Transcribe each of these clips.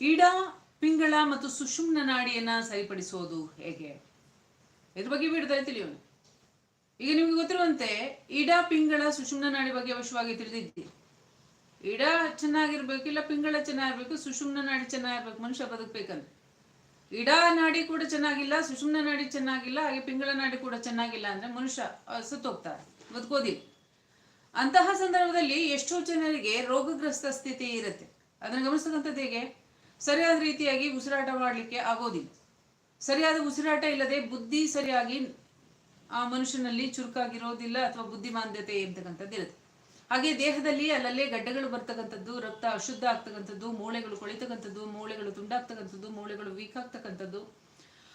ಇಡ ಪಿಂಗಳ ಮತ್ತು ಸುಷುಮ್ನ ನಾಡಿಯನ್ನ ಸರಿಪಡಿಸೋದು ಹೇಗೆ? ಇದ್ರ ಬಗ್ಗೆ ಬಿಡ್ತಾರೆ ತಿಳಿಯೋಣ. ಈಗ ನಿಮ್ಗೆ ಗೊತ್ತಿರುವಂತೆ ಇಡ ಪಿಂಗಳ, ಸುಷುಮ್ನ ನಾಡಿ ಬಗ್ಗೆ ಅವಶ್ಯವಾಗಿ ತಿಳಿದಿದ್ದಿ. ಇಡ ಚೆನ್ನಾಗಿರ್ಬೇಕು, ಇಲ್ಲ ಪಿಂಗಳ ಚೆನ್ನಾಗಿರ್ಬೇಕು, ಸುಷುಮ್ನ ನಾಡಿ ಚೆನ್ನಾಗಿರ್ಬೇಕು, ಮನುಷ್ಯ ಬದುಕ್ಬೇಕಂದ್ರೆ ಇಡ ನಾಡಿ ಕೂಡ ಚೆನ್ನಾಗಿಲ್ಲ, ಸುಷುಮ್ನ ನಾಡಿ ಚೆನ್ನಾಗಿಲ್ಲ, ಹಾಗೆ ಪಿಂಗಳ ನಾಡಿ ಕೂಡ ಚೆನ್ನಾಗಿಲ್ಲ ಅಂದ್ರೆ ಮನುಷ್ಯ ಸತ್ತೋಗ್ತಾರೆ ಬದುಕೋದಿಲ್ಲ. ಅಂತಹ ಸಂದರ್ಭದಲ್ಲಿ ಎಷ್ಟೋ ಜನರಿಗೆ ರೋಗಗ್ರಸ್ತ ಸ್ಥಿತಿ ಇರುತ್ತೆ. ಅದನ್ನು ಗಮನಿಸ್ತಕ್ಕಂಥದ್ದು ಹೇಗೆ? ಸರಿಯಾದ ರೀತಿಯಾಗಿ ಉಸಿರಾಟ ಮಾಡಲಿಕ್ಕೆ ಆಗೋದಿಲ್ಲ. ಸರಿಯಾದ ಉಸಿರಾಟ ಇಲ್ಲದೆ ಬುದ್ಧಿ ಸರಿಯಾಗಿ ಆ ಮನುಷ್ಯನಲ್ಲಿ ಚುರುಕಾಗಿರೋದಿಲ್ಲ ಅಥವಾ ಬುದ್ಧಿಮಾಂದ್ಯತೆ ಇರ್ತಕ್ಕಂಥದ್ದು ಇರುತ್ತೆ. ಹಾಗೆ ದೇಹದಲ್ಲಿ ಅಲ್ಲಲ್ಲೇ ಗಡ್ಡೆಗಳು ಬರ್ತಕ್ಕಂಥದ್ದು, ರಕ್ತ ಅಶುದ್ಧ ಆಗ್ತಕ್ಕಂಥದ್ದು, ಮೂಳೆಗಳು ಕೊಳಿತಕ್ಕಂಥದ್ದು, ಮೂಳೆಗಳು ತುಂಡಾಗ್ತಕ್ಕಂಥದ್ದು, ಮೂಳೆಗಳು ವೀಕ್ ಆಗ್ತಕ್ಕಂಥದ್ದು.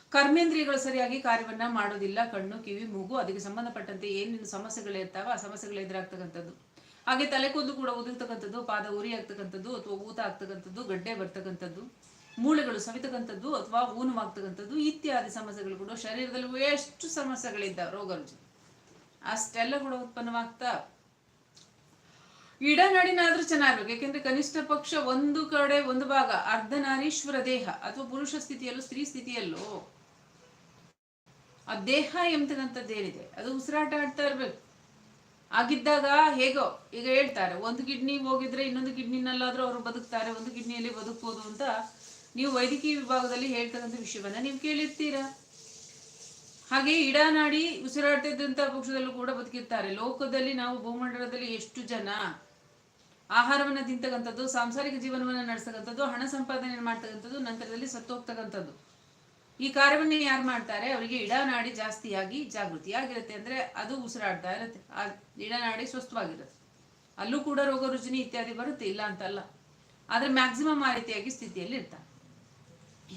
ಕರ್ಮೇಂದ್ರಿಯಗಳು ಸರಿಯಾಗಿ ಕಾರ್ಯವನ್ನ ಮಾಡೋದಿಲ್ಲ. ಕಣ್ಣು, ಕಿವಿ, ಮೂಗು, ಅದಕ್ಕೆ ಸಂಬಂಧಪಟ್ಟಂತೆ ಏನೇನು ಸಮಸ್ಯೆಗಳಿರ್ತಾವ ಆ ಸಮಸ್ಯೆಗಳು ಎದುರಾಗ್ತಕ್ಕಂಥದ್ದು. ಹಾಗೆ ತಲೆ ಕೂದಲು ಕೂಡ ಉದುರ್ತಕ್ಕಂಥದ್ದು, ಪಾದ ಉರಿ ಆಗ್ತಕ್ಕಂಥದ್ದು ಅಥವಾ ಊತ ಆಗ್ತಕ್ಕಂಥದ್ದು, ಗಡ್ಡೆ ಬರ್ತಕ್ಕಂಥದ್ದು, ಮೂಳೆಗಳು ಸವಿತಕ್ಕಂಥದ್ದು ಅಥವಾ ಊನವಾಗ್ತಕ್ಕಂಥದ್ದು ಇತ್ಯಾದಿ ಸಮಸ್ಯೆಗಳು ಕೂಡ ಶರೀರದಲ್ಲಿ ಎಷ್ಟು ಸಮಸ್ಯೆಗಳಿದ್ದಾವೆ ರೋಗ ರುಚಿ ಅಷ್ಟೆಲ್ಲ ಕೂಡ ಉತ್ಪನ್ನವಾಗ್ತಾ ಇಡನಾಡಿನಾದ್ರೂ ಚೆನ್ನಾಗಿರ್ಬೇಕು. ಯಾಕೆಂದ್ರೆ ಕನಿಷ್ಠ ಪಕ್ಷ ಒಂದು ಕಡೆ, ಒಂದು ಭಾಗ ಅರ್ಧನಾರೀಶ್ವರ ದೇಹ ಅಥವಾ ಪುರುಷ ಸ್ಥಿತಿಯಲ್ಲೂ, ಸ್ತ್ರೀ ಸ್ಥಿತಿಯಲ್ಲೂ, ಆ ದೇಹ ಎಂಬತಕ್ಕಂಥದ್ದು ಏನಿದೆ? ಅದು ಉಸಿರಾಟ ಆಡ್ತಾ ಇರ್ಬೇಕು. ಆಗಿದ್ದಾಗ ಹೇಗೋ, ಈಗ ಹೇಳ್ತಾರೆ, ಒಂದು ಕಿಡ್ನಿ ಹೋಗಿದ್ರೆ ಇನ್ನೊಂದು ಕಿಡ್ನಿನಲ್ಲಾದರೂ ಅವರು ಬದುಕ್ತಾರೆ, ಒಂದು ಕಿಡ್ನಿಯಲ್ಲಿ ಬದುಕ್ಬೋದು ಅಂತ ನೀವು ವೈದ್ಯಕೀಯ ವಿಭಾಗದಲ್ಲಿ ಹೇಳ್ತಕ್ಕಂಥ ವಿಷಯವನ್ನ ನೀವು ಕೇಳಿರ್ತೀರಾ. ಹಾಗೆ ಇಡನಾಡಿ ಉಸಿರಾಡ್ತಿದ್ದಂಥ ಪಕ್ಷದಲ್ಲೂ ಕೂಡ ಬದುಕಿರ್ತಾರೆ. ಲೋಕದಲ್ಲಿ ನಾವು ಭೂಮಂಡಲದಲ್ಲಿ ಎಷ್ಟು ಜನ ಆಹಾರವನ್ನ ತಿಂತಕ್ಕಂಥದ್ದು, ಸಾಂಸಾರಿಕ ಜೀವನವನ್ನ ನಡೆಸ್ತಕ್ಕಂಥದ್ದು, ಹಣ ಸಂಪಾದನೆ ಮಾಡ್ತಕ್ಕಂಥದ್ದು, ನಂತರದಲ್ಲಿ ಸತ್ತೋಗ್ತಕ್ಕಂಥದ್ದು. ಈ ಕಾರ್ಯವನ್ನು ಯಾರು ಮಾಡ್ತಾರೆ? ಅವರಿಗೆ ಇಡನಾಡಿ ಜಾಸ್ತಿಯಾಗಿ ಜಾಗೃತಿಯಾಗಿರುತ್ತೆ ಅಂದ್ರೆ ಅದು ಉಸಿರಾಡ್ತಾ ಇರುತ್ತೆ. ಆ ಇಡನಾಡಿ ಸ್ವಸ್ಥವಾಗಿರುತ್ತೆ. ಅಲ್ಲೂ ಕೂಡ ರೋಗ, ರುಜಿನಿ ಇತ್ಯಾದಿ ಬರುತ್ತೆ, ಇಲ್ಲ ಅಂತಲ್ಲ. ಆದರೆ ಮ್ಯಾಕ್ಸಿಮಮ್ ಆ ರೀತಿಯಾಗಿ ಸ್ಥಿತಿಯಲ್ಲಿ ಇರ್ತಾರೆ.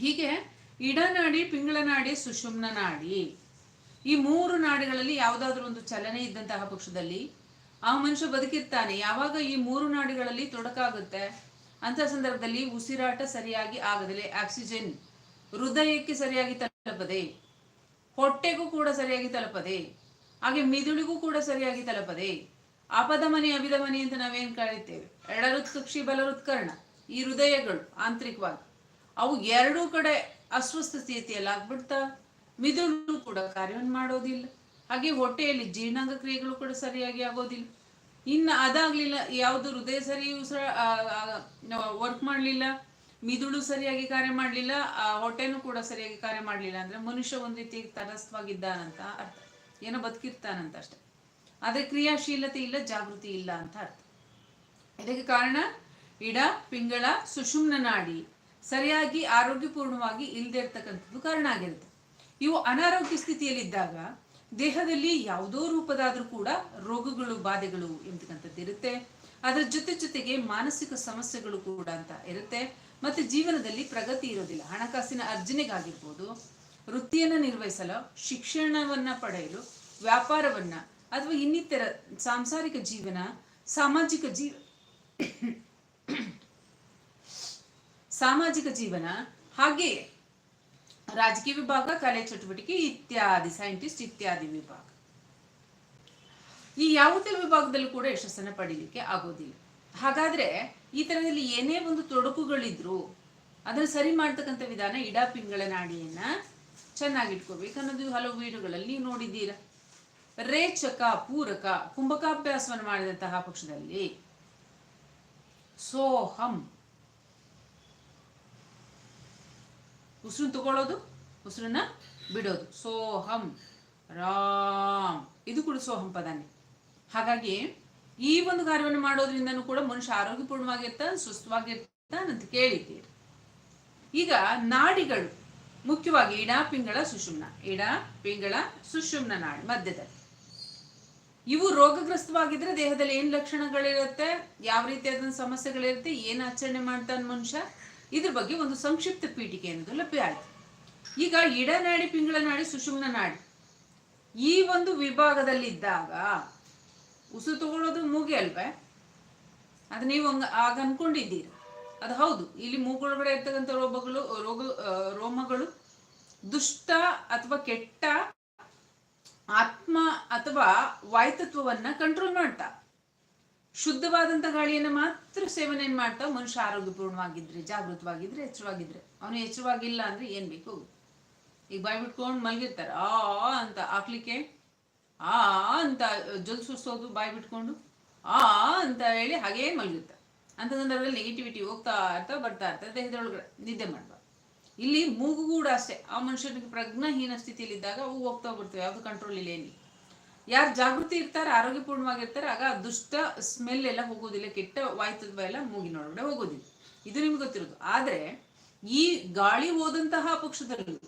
ಹೀಗೆ ಇಡನಾಡಿ ಪಿಂಗಳನಾಡಿ ಸುಷುಮ್ನ ನಾಡಿ. ಈ ಮೂರು ನಾಡಿಗಳಲ್ಲಿ ಯಾವುದಾದ್ರೂ ಒಂದು ಚಲನೆ ಇದ್ದಂತಹ ಪಕ್ಷದಲ್ಲಿ ಆ ಮನುಷ್ಯ ಬದುಕಿರ್ತಾನೆ. ಯಾವಾಗ ಈ ಮೂರು ನಾಡಿಗಳಲ್ಲಿ ತೊಡಕಾಗುತ್ತೆ? ಅಂತ ಸಂದರ್ಭದಲ್ಲಿ ಉಸಿರಾಟ ಸರಿಯಾಗಿ ಆಗದಲೆ ಆಕ್ಸಿಜನ್ ಹೃದಯಕ್ಕೆ ಸರಿಯಾಗಿ ತಲುಪದೆ, ಹೊಟ್ಟೆಗೂ ಕೂಡ ಸರಿಯಾಗಿ ತಲುಪದೆ, ಹಾಗೆ ಮಿದುಳಿಗೂ ಕೂಡ ಸರಿಯಾಗಿ ತಲುಪದೆ ಅಪಧಮನಿ ಅಭಿಧಮನಿ ಅಂತ ನಾವೇನ್ ಕರೀತೇವೆ? ಎಡರುತ್ಕಕ್ಷಿ ಬಲರುತ್ಕರ್ಣ, ಈ ಹೃದಯಗಳು ಆಂತರಿಕವಾಗಿ. ಅವು ಎರಡೂ ಕಡೆ ಅಸ್ವಸ್ಥ ಸ್ಥಿತಿಯಲ್ಲಿ ಆಗ್ಬಿಡ್ತಾ, ಮಿದುಳು ಕೂಡ ಕಾರ್ಯವನ್ನು ಮಾಡೋದಿಲ್ಲ. ಹಾಗೆ ಹೊಟ್ಟೆಯಲ್ಲಿ ಜೀರ್ಣಾಂಗ ಕ್ರಿಯೆಗಳು ಕೂಡ ಸರಿಯಾಗಿ ಆಗೋದಿಲ್ಲ. ಇನ್ನು ಅದಾಗ್ಲಿಲ್ಲ, ಯಾವುದು ಹೃದಯ ಸರಿ ಉಸಿರ ವರ್ಕ್ ಮಾಡಲಿಲ್ಲ ಮಿದುಳು ಸರಿಯಾಗಿ ಕಾರ್ಯ ಮಾಡಲಿಲ್ಲ ಹೊಟ್ಟೆನೂ ಕೂಡ ಸರಿಯಾಗಿ ಕಾರ್ಯ ಮಾಡಲಿಲ್ಲ ಅಂದ್ರೆ ಮನುಷ್ಯ ಒಂದು ರೀತಿ ತಟಸ್ಥವಾಗಿದ್ದಾನಂತ ಅರ್ಥ. ಏನೋ ಬದುಕಿರ್ತಾನಂತ ಅಷ್ಟೆ. ಆದರೆ ಕ್ರಿಯಾಶೀಲತೆ ಇಲ್ಲ, ಜಾಗೃತಿ ಇಲ್ಲ ಅಂತ ಅರ್ಥ. ಇದಕ್ಕೆ ಕಾರಣ, ಇಡ, ಪಿಂಗಳ, ಸುಷುಮ್ನ ನಾಡಿ ಸರಿಯಾಗಿ ಆರೋಗ್ಯಪೂರ್ಣವಾಗಿ ಇಲ್ಲದೆ ಇರ್ತಕ್ಕಂಥದ್ದು ಕಾರಣ ಆಗಿರುತ್ತೆ. ಇವು ಅನಾರೋಗ್ಯ ಸ್ಥಿತಿಯಲ್ಲಿದ್ದಾಗ ದೇಹದಲ್ಲಿ ಯಾವುದೋ ರೂಪದಾದರೂ ಕೂಡ ರೋಗಗಳು, ಬಾಧೆಗಳು ಎಂತಕ್ಕಂಥದ್ದು ಇರುತ್ತೆ ಅದರ ಜೊತೆ ಜೊತೆಗೆ ಮಾನಸಿಕ ಸಮಸ್ಯೆಗಳು ಕೂಡ ಅಂತ ಇರುತ್ತೆ. ಮತ್ತೆ ಜೀವನದಲ್ಲಿ ಪ್ರಗತಿ ಇರೋದಿಲ್ಲ. ಹಣಕಾಸಿನ ಅರ್ಜನೆಗಾಗಿರ್ಬೋದು, ವೃತ್ತಿಯನ್ನ ನಿರ್ವಹಿಸಲು, ಶಿಕ್ಷಣವನ್ನ ಪಡೆಯಲು, ವ್ಯಾಪಾರವನ್ನ ಅಥವಾ ಇನ್ನಿತರ ಸಾಂಸಾರಿಕ ಜೀವನ, ಸಾಮಾಜಿಕ ಜೀವ ಸಾಮಾಜಿಕ ಜೀವನ, ಹಾಗೆಯೇ ರಾಜಕೀಯ ವಿಭಾಗ ಕಲೆ ಚಟುವಟಿಕೆ ಇತ್ಯಾದಿ ಸೈಂಟಿಸ್ಟ್ ಇತ್ಯಾದಿ ವಿಭಾಗ. ಈ ಯಾವುದೇ ವಿಭಾಗದಲ್ಲೂ ಕೂಡ ಯಶಸ್ಸನ್ನು ಪಡೀಲಿಕ್ಕೆ ಆಗೋದಿಲ್ಲ. ಹಾಗಾದ್ರೆ ಈ ಥರದಲ್ಲಿ ಏನೇ ಒಂದು ತೊಡಕುಗಳಿದ್ರು ಅದನ್ನು ಸರಿ ಮಾಡ್ತಕ್ಕಂಥ ವಿಧಾನ ಇಡಾ ಪಿಂಗಳ ನಾಡಿಯನ್ನ ಚೆನ್ನಾಗಿಟ್ಕೋಬೇಕು ಅನ್ನೋದು ಹಲವು ವೀಡಿಯೋಗಳಲ್ಲಿ ನೋಡಿದ್ದೀರಾ. ರೇಚಕ, ಪೂರಕ, ಕುಂಭಕಾಭ್ಯಾಸವನ್ನು ಮಾಡಿದಂತಹ ಪಕ್ಷದಲ್ಲಿ ಸೋಹಂ. ಉಸಿರು ತಗೊಳ್ಳೋದು, ಉಸಿರನ್ನ ಬಿಡೋದು. ಸೋಹಂ, ರಾಮ್. ಇದು ಕೂಡ ಸೋಹಂ ಪದಾನೆ. ಹಾಗಾಗಿ ಈ ಒಂದು ಕಾರ್ಯವನ್ನು ಮಾಡೋದ್ರಿಂದನೂ ಕೂಡ ಮನುಷ್ಯ ಆರೋಗ್ಯಪೂರ್ಣವಾಗಿರ್ತ ಸುಸ್ಥವಾಗಿರ್ತಾನೆ ಅಂತ ಕೇಳಿದ್ದೀರಿ. ಈಗ ನಾಡಿಗಳು, ಮುಖ್ಯವಾಗಿ ಇಡ ಪಿಂಗಳ ಸುಷುಮ್ನ ಇಡ ಪಿಂಗಳ ಸುಷುಮ್ನ ನಾಡಿ ಮಧ್ಯದಲ್ಲಿ. ಇವು ರೋಗಗ್ರಸ್ತವಾಗಿದ್ರೆ ದೇಹದಲ್ಲಿ ಏನ್ ಲಕ್ಷಣಗಳಿರುತ್ತೆ, ಯಾವ ರೀತಿಯಾದ ಸಮಸ್ಯೆಗಳಿರುತ್ತೆ, ಏನ್ ಆಚರಣೆ ಮಾಡ್ತಾನೆ ಮನುಷ್ಯ, ಇದ್ರ ಬಗ್ಗೆ ಒಂದು ಸಂಕ್ಷಿಪ್ತ ಪೀಠಿಕೆ ಅನ್ನೋದು ಲಭ್ಯ ಆಯ್ತು. ಈಗ ಇಡನಾಡಿ, ಪಿಂಗಳ ನಾಡಿ, ಸುಷುಮ್ನ ನಾಡಿ. ಈ ಒಂದು ವಿಭಾಗದಲ್ಲಿದ್ದಾಗ ಉಸಿರು ತಗೊಳ್ಳೋದು ಮೂಗೆ ಅಲ್ವೇ? ಅದು ನೀವು ಆಗ ಅನ್ಕೊಂಡಿದ್ದೀರಿ. ಅದು ಹೌದು, ಇಲ್ಲಿ ಮೂಗೊಳಗಡೆ ಇರ್ತಕ್ಕಂಥ ರೋಗಗಳು, ರೋಗ ರೋಮಗಳು ದುಷ್ಟ ಅಥವಾ ಕೆಟ್ಟ ಆತ್ಮ ಅಥವಾ ವಾಯುತತ್ವವನ್ನ ಕಂಟ್ರೋಲ್ ಮಾಡ್ತಾ. ಶುದ್ಧವಾದಂಥ ಗಾಳಿಯನ್ನ ಮಾತ್ರ ಸೇವನೆ ಮಾಡ್ತಾ, ಮನುಷ್ಯ ಆರೋಗ್ಯಪೂರ್ಣವಾಗಿದ್ರೆ, ಜಾಗೃತವಾಗಿದ್ರೆ ಎಚ್ಚರವಾಗಿದ್ರೆ ಅವನು ಎಚ್ಚರವಾಗಿಲ್ಲ ಅಂದ್ರೆ ಏನ್ ಬೇಕು? ಈಗ ಬಾಯ್ಬಿಟ್ಕೊಂಡು ಮಲಗಿರ್ತಾರೆ ಆ, ಅಂತ ಹಾಕ್ಲಿಕ್ಕೆ ಆ, ಅಂತ ಜೊಲ್ ಸುರಿಸೋದು ಬಾಯಿ ಬಿಟ್ಕೊಂಡು, ಆ, ಅಂತ ಹೇಳಿ ಹಾಗೇ ಮಲಗುತ್ತ. ಅಂತ ಸಂದರ್ಭದಲ್ಲಿ ನೆಗೆಟಿವಿಟಿ ಹೋಗ್ತಾ ಇರ್ತಾ ಬರ್ತಾ ಇರ್ತಾ ದೇಹದೊಳಗಡೆ ನಿದ್ದೆ ಮಾಡಬಾರ್ದು. ಇಲ್ಲಿ ಮೂಗು ಕೂಡ ಅಷ್ಟೇ. ಆ ಮನುಷ್ಯನಿಗೆ ಪ್ರಜ್ಞಾಹೀನ ಸ್ಥಿತಿಯಲ್ಲಿದ್ದಾಗ ಅವು ಹೋಗ್ತಾ ಬರ್ತವೆ ಯಾವುದು ಕಂಟ್ರೋಲ್ ಇಲ್ಲ ಏನಿಲ್ಲ. ಯಾರು ಜಾಗೃತಿ ಇರ್ತಾರೆ, ಆರೋಗ್ಯಪೂರ್ಣವಾಗಿರ್ತಾರೆ, ಆಗ ದುಷ್ಟ ಸ್ಮೆಲ್ ಎಲ್ಲ ಹೋಗೋದಿಲ್ಲ, ಕೆಟ್ಟ ವಾಯುತತ್ವ ಎಲ್ಲ ಮೂಗಿನೊಳಗಡೆ ಹೋಗೋದಿಲ್ಲ. ಇದು ನಿಮ್ಗೆ ಗೊತ್ತಿರೋದು. ಆದ್ರೆ ಈ ಗಾಳಿ ಹೋದಂತಹ ಪಕ್ಷದಲ್ಲಿ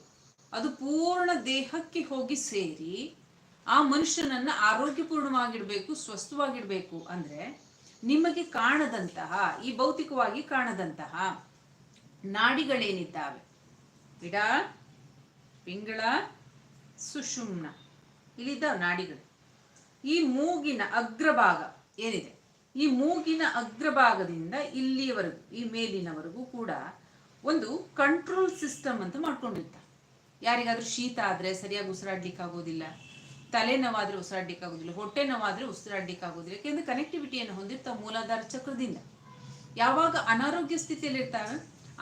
ಅದು ಪೂರ್ಣ ದೇಹಕ್ಕೆ ಹೋಗಿ ಸೇರಿ ಆ ಮನುಷ್ಯನನ್ನ ಆರೋಗ್ಯಪೂರ್ಣವಾಗಿಡ್ಬೇಕು, ಸ್ವಸ್ಥವಾಗಿಡ್ಬೇಕು ಅಂದ್ರೆ ನಿಮಗೆ ಕಾಣದಂತಹ, ಈ ಭೌತಿಕವಾಗಿ ಕಾಣದಂತಹ ನಾಡಿಗಳೇನಿದ್ದಾವೆ? ಗಿಡ ಪಿಂಗಳ, ಸುಷುಮ್ನ. ಇಲ್ಲಿದ್ದಾವೆ ನಾಡಿಗಳು. ಈ ಮೂಗಿನ ಅಗ್ರಭಾಗ ಏನಿದೆ? ಈ ಮೂಗಿನ ಅಗ್ರಭಾಗದಿಂದ ಇಲ್ಲಿಯವರೆಗೂ, ಈ ಮೇಲಿನವರೆಗೂ ಕೂಡ ಒಂದು ಕಂಟ್ರೋಲ್ ಸಿಸ್ಟಮ್ ಅಂತ ಮಾಡ್ಕೊಂಡಿರ್ತಾರೆ. ಯಾರಿಗಾದ್ರೂ ಶೀತ ಆದ್ರೆ ಸರಿಯಾಗಿ ಉಸಿರಾಡ್ಲಿಕ್ಕೆ ಆಗೋದಿಲ್ಲ ತಲೆನೋವಾದ್ರೆ ಉಸಿರಾಡ್ಲಿಕ್ಕೆ ಆಗೋದಿಲ್ಲ ಹೊಟ್ಟೆ ನೋವಾದ್ರೆ ಉಸಿರಾಡ್ಲಿಕ್ಕೆ ಆಗೋದಿಲ್ಲ ಯಾಕೆಂದ್ರೆ ಕನೆಕ್ಟಿವಿಟಿಯನ್ನು ಹೊಂದಿರ್ತಾವೆ ಮೂಲಾಧಾರ ಚಕ್ರದಿಂದ. ಯಾವಾಗ ಅನಾರೋಗ್ಯ ಸ್ಥಿತಿಯಲ್ಲಿ ಇರ್ತಾವೆ